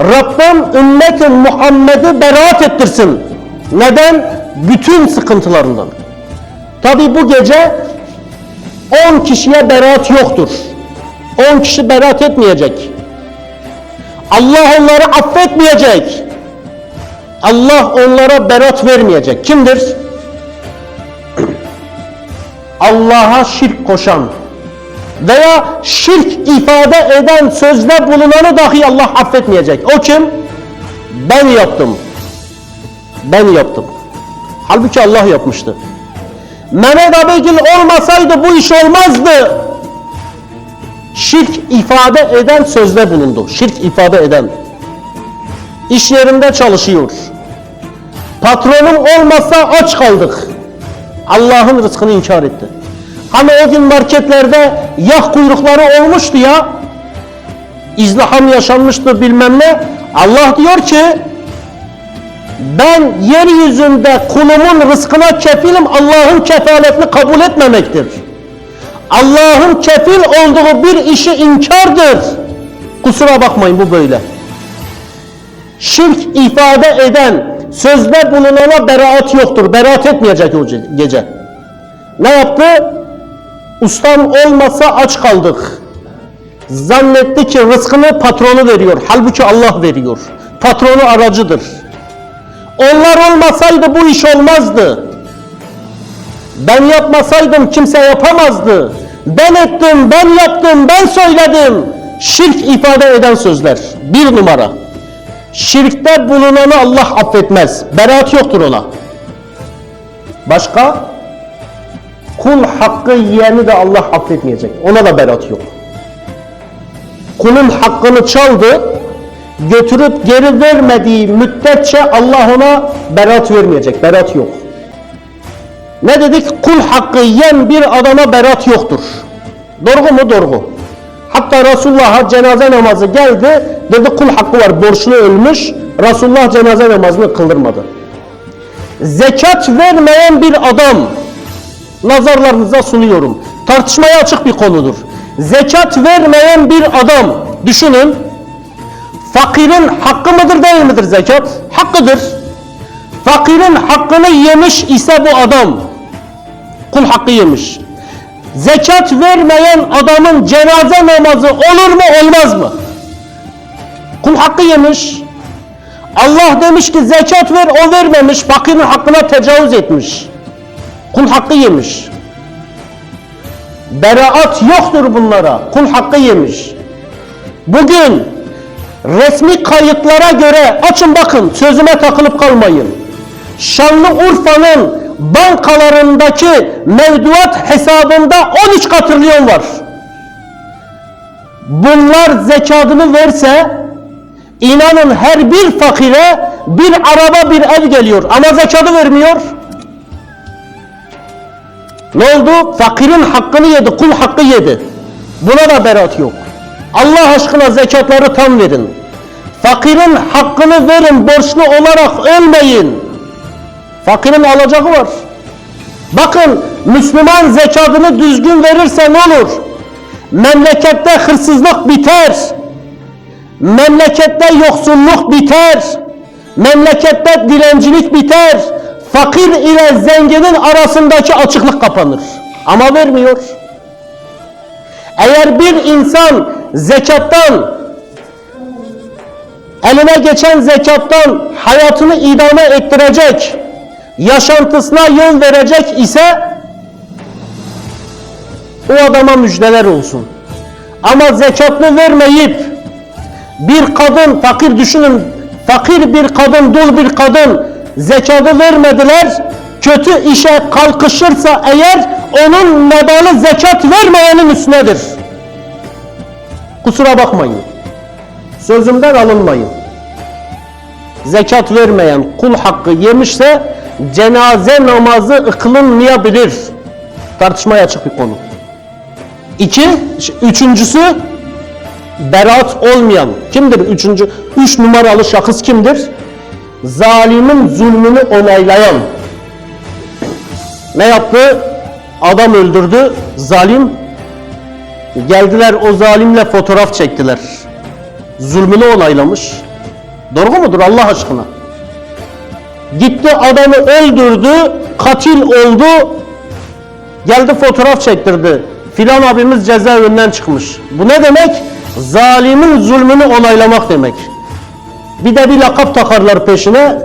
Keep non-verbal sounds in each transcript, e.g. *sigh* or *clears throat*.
Rabbim ümmeti Muhammed'i beraat ettirsin. Neden? Bütün sıkıntılarından. Tabi bu gece 10 kişiye beraat yoktur. 10 kişi beraat etmeyecek. Allah onları affetmeyecek. Allah onlara berat vermeyecek. Kimdir? *clears throat* Allah'a şirk koşan veya şirk ifade eden sözde bulunanı dahi Allah affetmeyecek. O kim? Ben yaptım. Ben yaptım. Halbuki Allah yapmıştı. Mehmet Abegil olmasaydı bu iş olmazdı. Şirk ifade eden sözde bulundu. Şirk ifade eden. İş yerinde çalışıyor. Patronum olmasa aç kaldık. Allah'ın rızkını inkar etti. Hani o gün marketlerde yağ kuyrukları olmuştu ya. İzdiham yaşanmıştı bilmem ne. Allah diyor ki ben yeryüzünde kulumun rızkına kefilim Allah'ın kefaletini kabul etmemektir. Allah'ın kefil olduğu bir işi inkardır. Kusura bakmayın bu böyle. Şirk ifade eden sözde bulunana beraat yoktur. Beraat etmeyecek o gece. Ne yaptı? Ustam olmasa aç kaldık. Zannetti ki rızkını patronu veriyor. Halbuki Allah veriyor. Patronu aracıdır. Onlar olmasaydı bu iş olmazdı. Ben yapmasaydım kimse yapamazdı. Ben ettim, ben yaptım, ben söyledim. Şirk ifade eden sözler. Bir numara. Şirkte bulunanı Allah affetmez. Beraat yoktur ona. Başka? Kul hakkı yiyeni de Allah affetmeyecek. Ona da beraat yok. Kulun hakkını çaldı, götürüp geri vermediği müddetçe Allah ona beraat vermeyecek. Beraat yok. Ne dedik? Kul hakkı yiyen bir adama beraat yoktur. Doğru mu? Doğru. Hatta Resulullah'a cenaze namazı geldi. Dedi kul hakkı var. Borçlu ölmüş. Resulullah cenaze namazını kıldırmadı. Zekat vermeyen bir adam nazarlarınıza sunuyorum. Tartışmaya açık bir konudur. Zekat vermeyen bir adam düşünün. Fakirin hakkı mıdır değil midir zekat? Hakkıdır. Fakirin hakkını yemiş ise bu adam kul hakkı yemiş. Zekat vermeyen adamın cenaze namazı olur mu olmaz mı? Kul hakkı yemiş. Allah demiş ki zekat ver o vermemiş fakirin hakkına tecavüz etmiş. Kul hakkı yemiş. Beraat yoktur bunlara. Kul hakkı yemiş. Bugün resmi kayıtlara göre açın bakın sözüme takılıp kalmayın. Şanlıurfa'nın bankalarındaki mevduat hesabında 13 katrilyon var. Bunlar zekatını verse inanın her bir fakire bir araba bir ev geliyor ama zekatı vermiyor. Ne oldu? Fakirin hakkını yedi, kul hakkı yedi. Buna da berat yok. Allah aşkına zekatları tam verin. Fakirin hakkını verin, borçlu olarak ölmeyin. Fakirin alacağı var. Bakın Müslüman zekatını düzgün verirse ne olur? Memlekette hırsızlık biter. Memlekette yoksulluk biter. Memlekette dilencilik biter. Fakir ile zenginin arasındaki açıklık kapanır. Ama vermiyor. Eğer bir insan zekattan eline geçen zekattan hayatını idame ettirecek, yaşantısına yol verecek ise o adama müjdeler olsun. Ama zekatını vermeyip bir kadın, fakir düşünün, fakir bir kadın, dul bir kadın zekatı vermediler, kötü işe kalkışırsa eğer onun medalı zekat vermeyenin üstünedir. Kusura bakmayın. Sözümden alınmayın. Zekat vermeyen kul hakkı yemişse cenaze namazı kılınmayabilir. Tartışmaya açık bir konu. İki, üçüncüsü beraat olmayan kimdir? Üçüncü, üç numaralı şahıs kimdir? Zalimin zulmünü onaylayan. Ne yaptı? Adam öldürdü, zalim. Geldiler o zalimle fotoğraf çektiler. Zulmünü onaylamış. Doğru mudur Allah aşkına? Gitti adamı öldürdü, katil oldu, geldi fotoğraf çektirdi. Filan abimiz cezaevinden çıkmış. Bu ne demek? Zalimin zulmünü onaylamak demek. Bir de bir lakap takarlar peşine.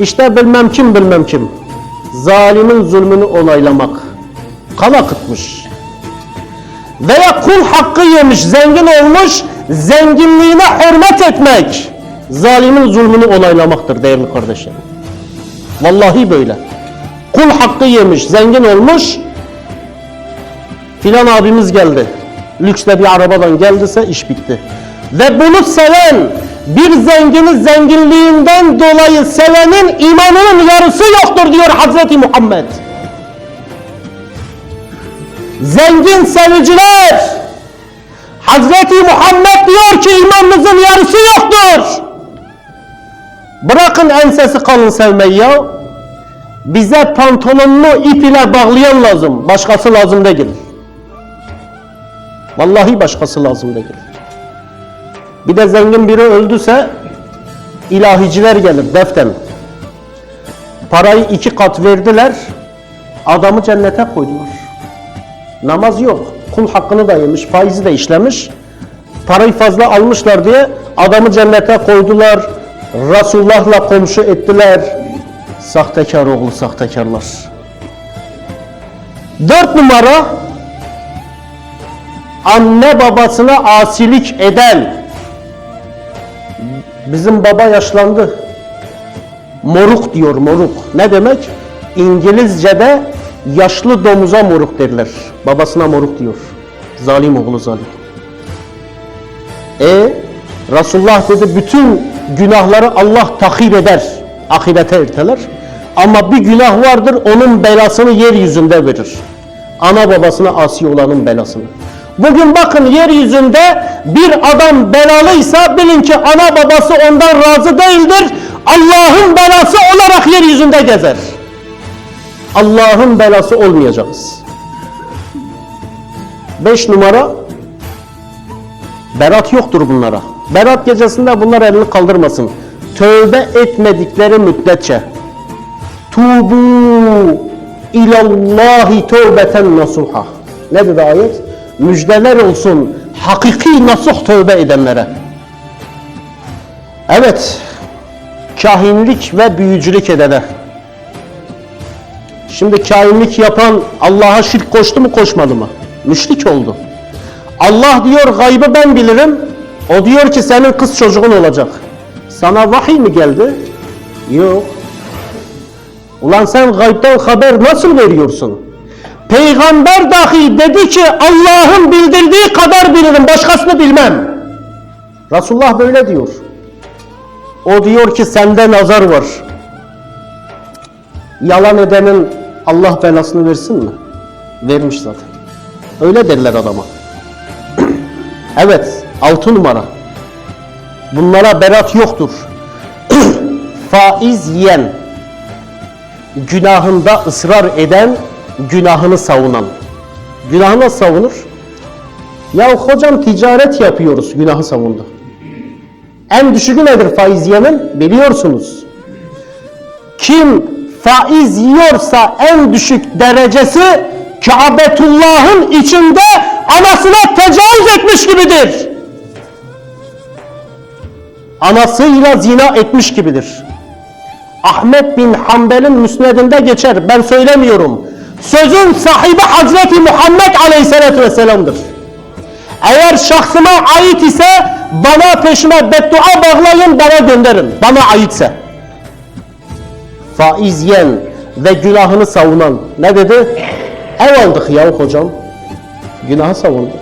İşte bilmem kim bilmem kim. Zalimin zulmünü onaylamak. Kan akıtmış. Veya kul hakkı yemiş, zengin olmuş, zenginliğine hürmet etmek. Zalimin zulmünü onaylamaktır değerli kardeşlerim. Vallahi böyle. Kul hakkı yemiş, zengin olmuş. Filan abimiz geldi. Lüksle bir arabadan geldiyse iş bitti. Ve bunu seven, bir zengini zenginliğinden dolayı sevenin imanının yarısı yoktur diyor Hazreti Muhammed. Zengin seviciler, Hazreti Muhammed diyor ki imanınızın yarısı yoktur. Bırakın ensesi kalın sevmeyi ya. Bize pantolonunu ip ile bağlayan lazım. Başkası lazım değil. Vallahi başkası lazım değil. Bir de zengin biri öldüse ilahiciler gelir deften. Parayı iki kat verdiler. Adamı cennete koydular. Namaz yok. Kul hakkını da yemiş, faizi de işlemiş. Parayı fazla almışlar diye adamı cennete koydular. Resulullah'la komşu ettiler. Sahtekar oğlu sahtekarlar. Dört numara anne babasına asilik eden bizim baba yaşlandı. Moruk diyor moruk. Ne demek? İngilizce'de yaşlı domuza moruk derler. Babasına moruk diyor. Zalim oğlu zalim. E Resulullah dedi bütün günahları Allah takip eder. Ahirete erteler. Ama bir günah vardır onun belasını yeryüzünde verir. Ana babasına asi olanın belasını. Bugün bakın yeryüzünde bir adam belalıysa bilin ki ana babası ondan razı değildir. Allah'ın belası olarak yeryüzünde gezer. Allah'ın belası olmayacağız. Beş numara Berat yoktur bunlara. Berat gecesinde bunlar elini kaldırmasın. Tövbe etmedikleri müddetçe. Tubu ilallahi tövbeten nasuha. Ne dedi ayet? Müjdeler olsun hakiki nasuh tövbe edenlere. Evet, kahinlik ve büyücülük edene. Şimdi kahinlik yapan Allah'a şirk koştu mu koşmadı mı? Müşrik oldu. Allah diyor gaybı ben bilirim. O diyor ki senin kız çocuğun olacak. Sana vahiy mi geldi? Yok. Ulan sen gaybden haber nasıl veriyorsun? Peygamber dahi dedi ki Allah'ın bildirdiği kadar bilirim başkasını bilmem. Resulullah böyle diyor. O diyor ki sende nazar var. Yalan edenin Allah belasını versin mi? Vermiş zaten. Öyle derler adama. *clears throat* evet, altı numara. Bunlara berat yoktur. *clears throat* Faiz yiyen, günahında ısrar eden, günahını savunan. Günahı nasıl savunur? Ya hocam ticaret yapıyoruz, günahı savundu. En düşüğü nedir faiz yemin? Biliyorsunuz. Kim faiz yiyorsa en düşük derecesi Kabetullah'ın içinde anasına tecavüz etmiş gibidir. Anasıyla zina etmiş gibidir. Ahmet bin Hanbel'in müsnedinde geçer. Ben söylemiyorum. Sözün sahibi Hazreti Muhammed Aleyhisselatü Vesselam'dır. Eğer şahsıma ait ise bana peşime beddua bağlayın bana gönderin. Bana aitse. Faiz yiyen ve günahını savunan ne dedi? Ev aldık ya hocam. Günahı savundu.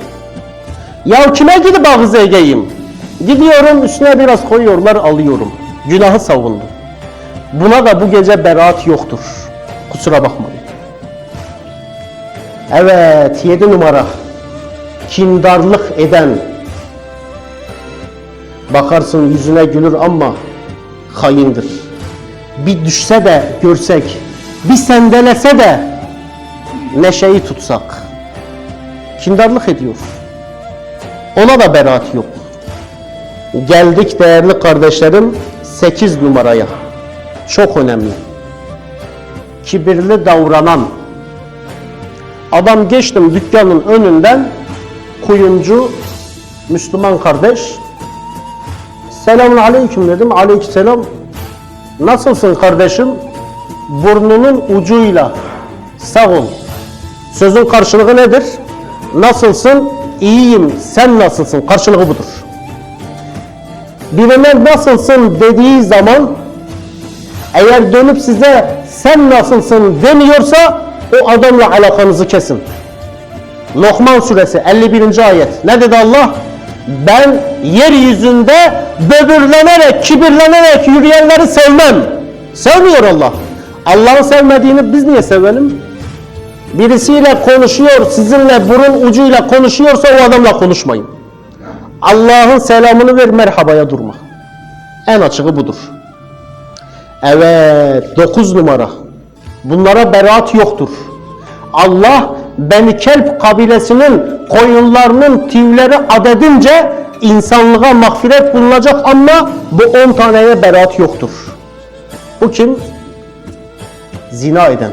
Ya kime gidip ağız edeyim? Gidiyorum üstüne biraz koyuyorlar alıyorum. Günahı savundu. Buna da bu gece beraat yoktur. Kusura bakmayın. Evet yedi numara. Kindarlık eden. Bakarsın yüzüne gülür ama haindir. Bir düşse de görsek, bir sendelese de neşeyi tutsak. Kindarlık ediyor. Ona da beraat yok. Geldik değerli kardeşlerim 8 numaraya. Çok önemli. Kibirli davranan. Adam geçtim dükkanın önünden kuyumcu Müslüman kardeş. Selamun aleyküm dedim. Aleykümselam. Nasılsın kardeşim? Burnunun ucuyla. Sağ ol. Sözün karşılığı nedir? Nasılsın? İyiyim. Sen nasılsın? Karşılığı budur. Birine nasılsın dediği zaman eğer dönüp size sen nasılsın demiyorsa o adamla alakanızı kesin. Lokman suresi 51. ayet. Ne dedi Allah? Ben yeryüzünde böbürlenerek, kibirlenerek yürüyenleri sevmem. Sevmiyor Allah. Allah'ın sevmediğini biz niye sevelim? Birisiyle konuşuyor, sizinle burun ucuyla konuşuyorsa o adamla konuşmayın. Allah'ın selamını ver, merhabaya durma. En açığı budur. Evet, 9 numara. Bunlara beraat yoktur. Allah Beni Kelp kabilesinin koyunlarının tüyleri adedince insanlığa mağfiret bulunacak ama bu 10 taneye beraat yoktur. Bu kim? Zina eden.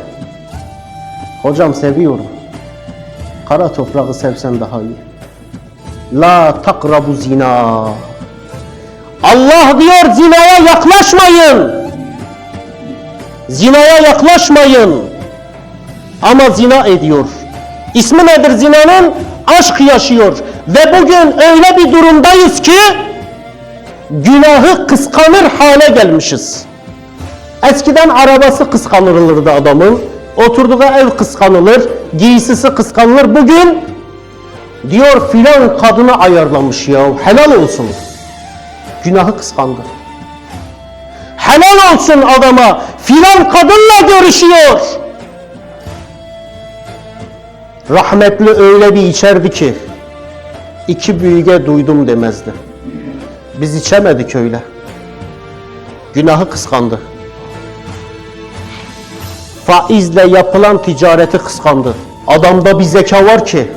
Hocam seviyorum. Kara toprağı sevsen daha iyi. La takrabu zina. Allah diyor zinaya yaklaşmayın. Zinaya yaklaşmayın. Ama zina ediyor. İsmi nedir zinanın? Aşk yaşıyor. Ve bugün öyle bir durumdayız ki günahı kıskanır hale gelmişiz. Eskiden arabası kıskanılırdı adamın. Oturduğu ev kıskanılır. Giysisi kıskanılır. Bugün diyor filan kadını ayarlamış ya. Helal olsun. Günahı kıskandı. Helal olsun adama. Filan kadınla görüşüyor. Rahmetli öyle bir içerdi ki iki büyüge duydum demezdi. Biz içemedik öyle. Günahı kıskandı. Faizle yapılan ticareti kıskandı. Adamda bir zeka var ki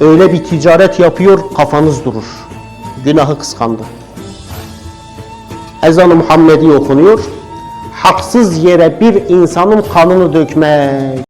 öyle bir ticaret yapıyor kafanız durur. Günahı kıskandı. Ezan-ı Muhammedi okunuyor. Haksız yere bir insanın kanını dökmek